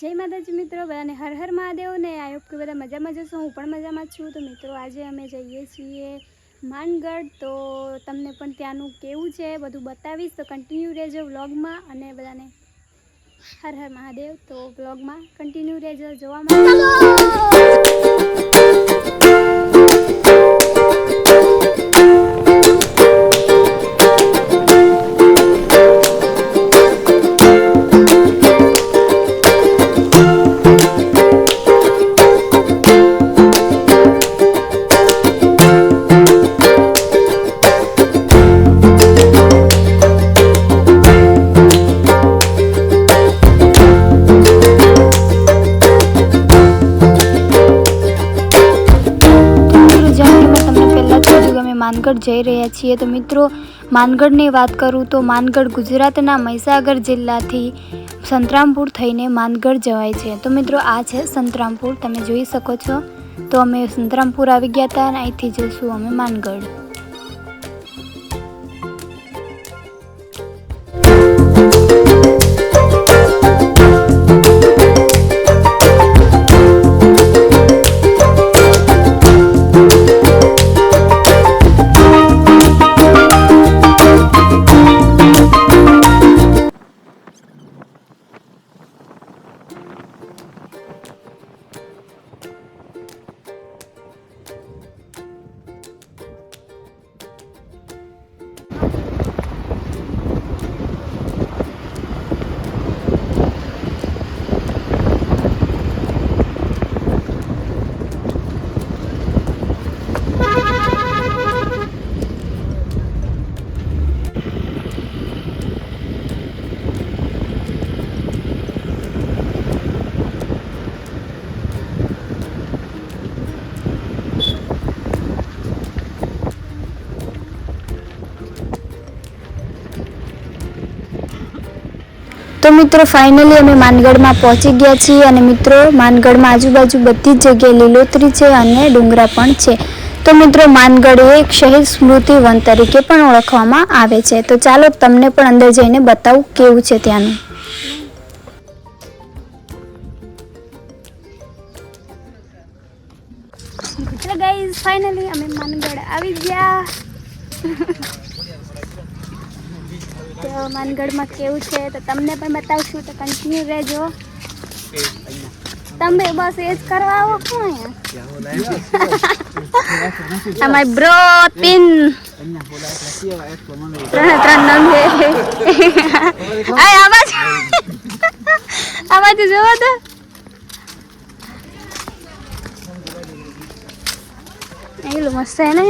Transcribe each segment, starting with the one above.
જય માતાજી મિત્રો, બધાને હર હર મહાદેવ ને આઈ હોપ કે બધા મજામાં જશો હું પણ મજામાં છું. તો મિત્રો, આજે અમે જઈએ છીએ માનગઢ. તો તમને પણ ત્યાંનું કેવું છે બધું બતાવીશ. તો કન્ટિન્યુ રહેજો વ્લોગમાં અને બધાને હર હર મહાદેવ. તો વ્લોગમાં કન્ટિન્યુ રહેજો, જોવા માટે. માનગઢ જઈ રહ્યા છીએ. તો મિત્રો, માનગઢની વાત કરું તો માનગઢ ગુજરાતના મહીસાગર જિલ્લાથી સંતરામપુર થઈને માનગઢ જવાય છે. તો મિત્રો, આ છે સંતરામપુર. તમે જોઈ શકો છો. તો અમે સંતરામપુર આવી ગયા હતા અને અહીંથી જઈશું અમે માનગઢ. તો મિત્રો ફાઇનલી અમે માનગઢમાં પહોંચી ગયા છીએ અને મિત્રો, માનગઢમાં આજુબાજુ બધી જ જગ્યાએ લીલોતરી છે અને ડુંગરા પણ છે. તો મિત્રો, માનગઢ એક શહીદ સ્મૃતિ વન તરીકે પણ ઓળખવામાં આવે છે. તો ચાલો તમને પણ અંદર જઈને બતાવું કેવું છે ત્યાંનું. ગાઈઝ ફાઇનલી અમે માનગઢ આવી ગયા. તો માનગઢમાં કેવું છે તો તમને પણ બતાવશું તો કન્ટિન્યુ રહેજો. તમે બસ એ જ કરવા આવો કોણ અમારી બ્રો પિન. ત્રણ ત્રણ નંગ છે આવાજ આવાજ જોવો તો. એટલું મસ્ત છે ને?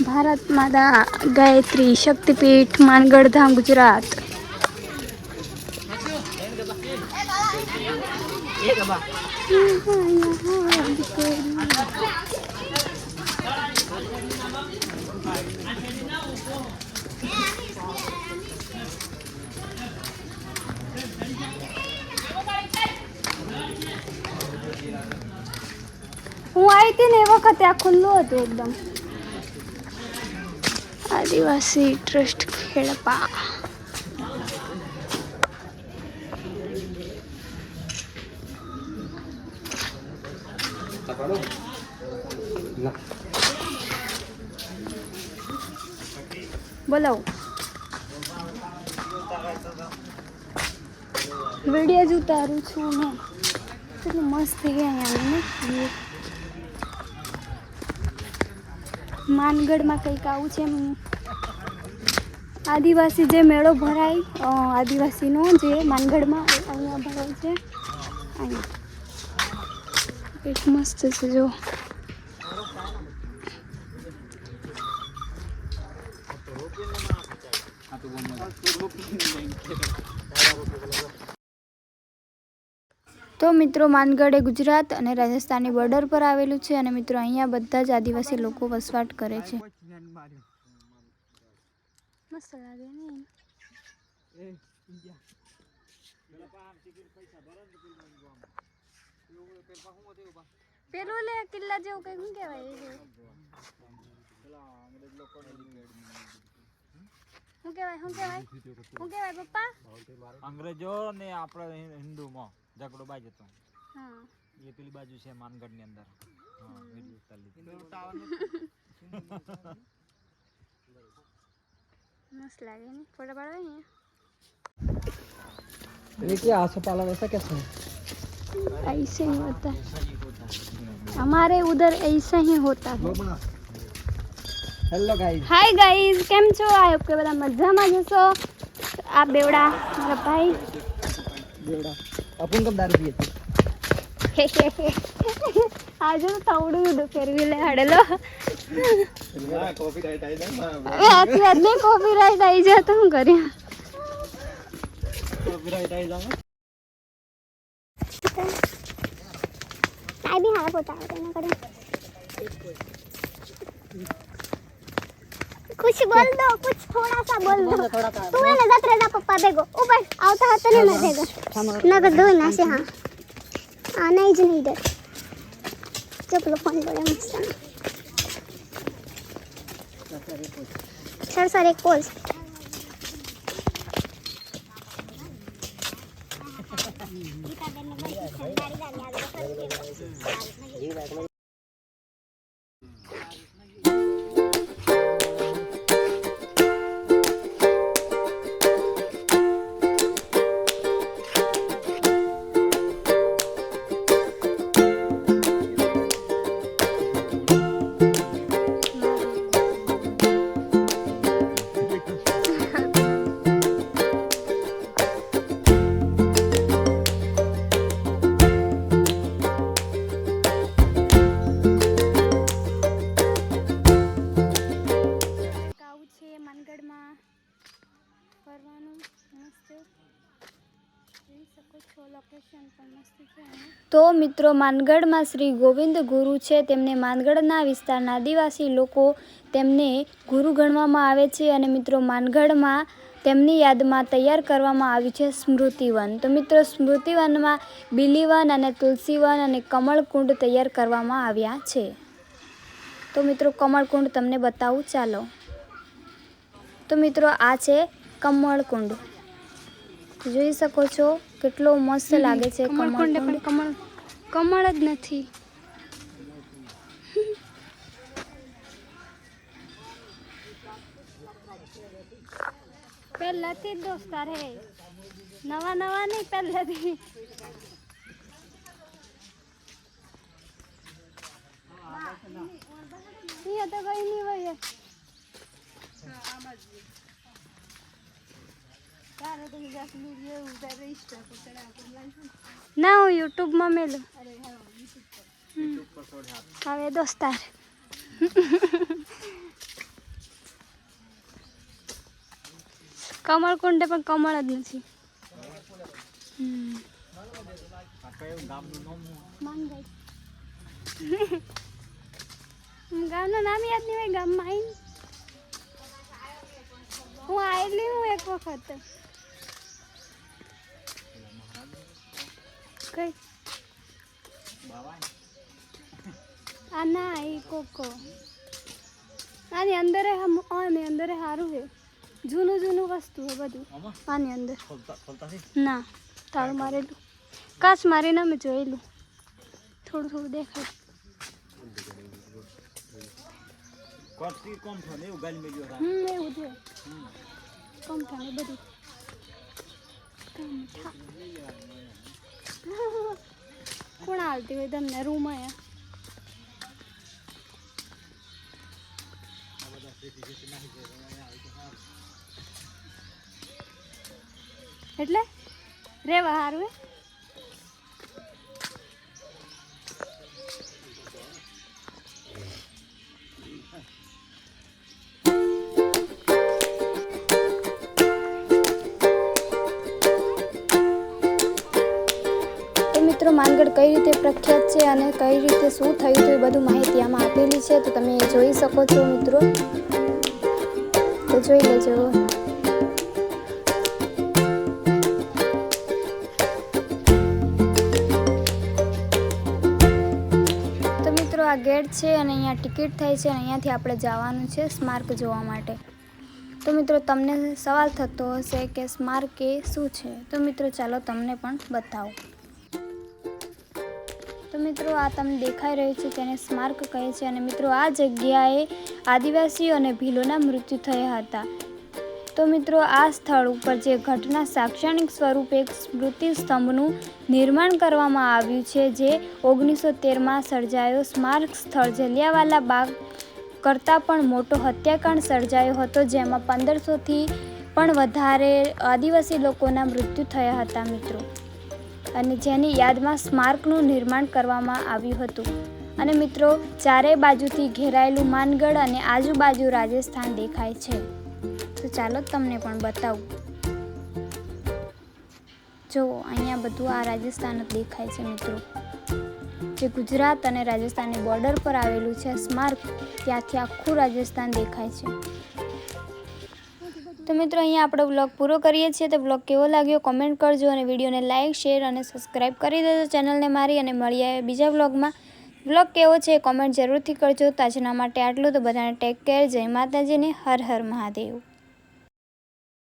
ભારત માતા ગાયત્રી શક્તિપીઠ માનગઢ ધામ ગુજરાત હું આવી હતી ને એ વખતે આ ખુલ્લું હતું એકદમ આદિવાસી ટ્રસ્ટ ખેડપા. બોલો. વીડિયો જ ઉતારું છું ને. કેટલું મસ્ત થઈ ગયા અહીંયા માનગઢમાં કંઈક આવું છે એમ. આદિવાસી જે મેળો ભરાય આદિવાસીનો જે માનગઢમાં અહીંયા ભરાય છે. અહીંયા. એક મસ્ત છે, જો. તો મિત્રો, માનગઢ એ ગુજરાત અને રાજસ્થાનની બોર્ડર પર આવેલું છે અને મિત્રો, અહીંયા બધા જ આદિવાસી લોકો વસવાટ કરે છે. મસ્ત લાગે ને પેલું લે કિલ્લા જેવું કઈ શું કહેવાય એ જેવું. શું કહેવાય શું કહેવાય શું કહેવાય પપ્પા અંગ્રેજો ને આપણે હિન્દુમાં ઝઘડો બાજ હતો હા એ પેલી બાજુ છે માનગઢની અંદર હા એટલું ચાલી મસ્ત લાગે ને ફોટા પાડવા ને ये क्या आसोपालव ऐसा कैसे है ऐसे ही होता है हमारे उधर ऐसा ही होता है હેલો ગાઈઝ હાય ગાઈઝ કેમ છો આઈ હોપ કે બધા મજામાં જ હશો આ બેવડા મારા ભાઈ બેવડા અપુન કબ દારૂ પીએ थे આજે થોડું ફેરવી લે હડેલો કોફી રાઈટ આવી જાય આથી આટલી કોફી રાઈટ આવી જાય તો હું કર્યા કોફી રાઈટ આવી જાય આઈ બી હા પોતા તેને કરે कुछ बोल दो, कुछ थोड़ा सा बोल दो. तू है ना जात रहना पप्पा बेगो ऊपर आवता हाथ नहीं ना देगा नगद दो ना से हाँ आना नहीं दे ડર ચપલો ફોન પડે મસ્ત સર સર તો મિત્રો, માનગઢમાં શ્રી ગોવિંદ ગુરુ છે. તેમને માનગઢના વિસ્તારના આદિવાસી લોકો તેમને ગુરુ ગણવામાં આવે છે અને મિત્રો, માનગઢમાં તેમની યાદમાં તૈયાર કરવામાં આવ્યું છે સ્મૃતિવન. તો મિત્રો, સ્મૃતિવનમાં બિલીવન અને તુલસીવન અને કમળકુંડ તૈયાર કરવામાં આવ્યા છે. તો મિત્રો, કમળકુંડ તમને બતાવું. ચાલો. તો મિત્રો, આ છે કમળકુંડ. જોઈ શકો છો કેટલો મસ્ત લાગે છે કમળકુંડ પણ કમળ કમળ જ નથી. પહેલાથી જ દોસ્તાર હે નવા નવા નહીં પહેલાથી. તો કઈ નહીં હોય ના, હું યુટ્યુબમાં મેલું. હવે દોસ્તાર. કમળ કુંડે પણ કમળ જ નથી. ગામનું નામ યાદ નહીં હોય, ગામમાં આવીને. હું આવેલી હું એક વખત. કઈ આ ના એ કોકો. આની અંદર આની અંદર સારું છે જૂનું જૂનું વસ્તુ છે બધું. આની અંદર. ખોલતા ખોલતા છે ના તાળું મારેલું. કાચ મારીને અમે જોયેલું. થોડું થોડું દેખાય. કોટથી કોમ થયો ને એવું ગાલી મેલ્યો હતા હમ એવું છે. હમ. કમઠા ને બધું. કમઠા કોણ આવતી હોય તમને? રૂમ અહીંયા? એટલે? રેવા સારું મિત્રો માનગઢ કઈ રીતે પ્રખ્યાત છે અને કઈ રીતે શું થયું હતું એ બધું માહિતી આમાં આપેલી છે, તો તમે જોઈ શકો છો મિત્રો. તો જોઈ લેજો. આ ગેટ છે અને અહીંયા ટિકિટ થાય છે અને અહીંયાથી આપણે જવાનું છે સ્માર્ક જોવા માટે. તો મિત્રો તમને સવાલ થતો હશે કે સ્માર્ક એ શું છે? તો મિત્રો ચાલો તમને પણ બતાવું. મિત્રો, આ તમને દેખાઈ રહ્યું છે તેને સ્મારક કહે છે. અને મિત્રો, આ જગ્યાએ આદિવાસીઓ અને ભીલોના મૃત્યુ થયા હતા. તો મિત્રો, આ સ્થળ ઉપર જે ઘટના શૈક્ષણિક સ્વરૂપે એક સ્મૃતિ સ્તંભનું નિર્માણ કરવામાં આવ્યું છે, જે ઓગણીસો તેરમાં સર્જાયો. સ્મારક સ્થળ જલિયાવાલા બાગ કરતાં પણ મોટો હત્યાકાંડ સર્જાયો હતો, જેમાં પંદરસોથી પણ વધારે આદિવાસી લોકોના મૃત્યુ થયા હતા મિત્રો. અને જેની યાદમાં સ્મારકનું નિર્માણ કરવામાં આવ્યું હતું. અને મિત્રો ચારે બાજુથી ઘેરાયેલું માનગઢ અને આજુબાજુ રાજસ્થાન દેખાય છે. તો ચાલો તમને પણ બતાવું. જો, અહીંયા બધું આ રાજસ્થાન જ દેખાય છે મિત્રો. જે ગુજરાત અને રાજસ્થાનની બોર્ડર પર આવેલું છે સ્મારક, ત્યાંથી આખું રાજસ્થાન દેખાય છે. તો મિત્રો, અહીંયા આપણો બ્લોગ પૂરો કરીએ છીએ. તો બ્લોગ કેવો લાગ્યો કોમેન્ટ કરજો અને વિડીયોને લાઇક શેર અને સબસ્ક્રાઈબ કરી દેજો ચેનલને મારી અને મળીએ બીજા બ્લોગમાં બ્લોગ કેવો છે કોમેન્ટ જરૂરથી કરજો. તાજના માટે આટલું. તો બધાને ટેક કેર. જય માતાજીને હર હર મહાદેવ.